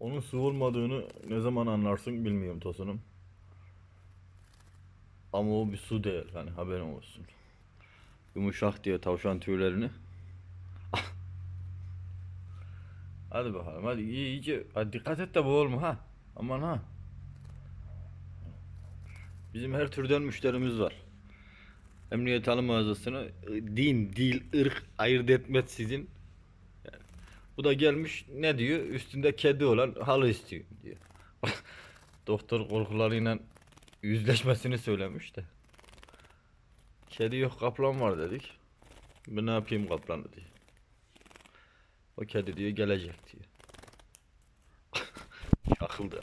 Onun su olmadığını ne zaman anlarsın bilmiyorum Tosunum. Ama o bir su değil hani haberin olsun. Yumuşak diye tavşan tüylerini. hadi bakalım hadi iyi iyice hadi dikkat et de boğulma ha. Aman ha. Bizim her türden müşterimiz var. Emniyet alım mağazasını e, din, dil, ırk ayırt etmez sizin. Bu da gelmiş ne diyor? Üstünde kedi olan halı istiyor diyor. Doktor korkularıyla yüzleşmesini söylemiş de. Kedi yok kaplan var dedik. Ben ne yapayım kaplanı diyor. O kedi diyor gelecek diyor. Yakıldı.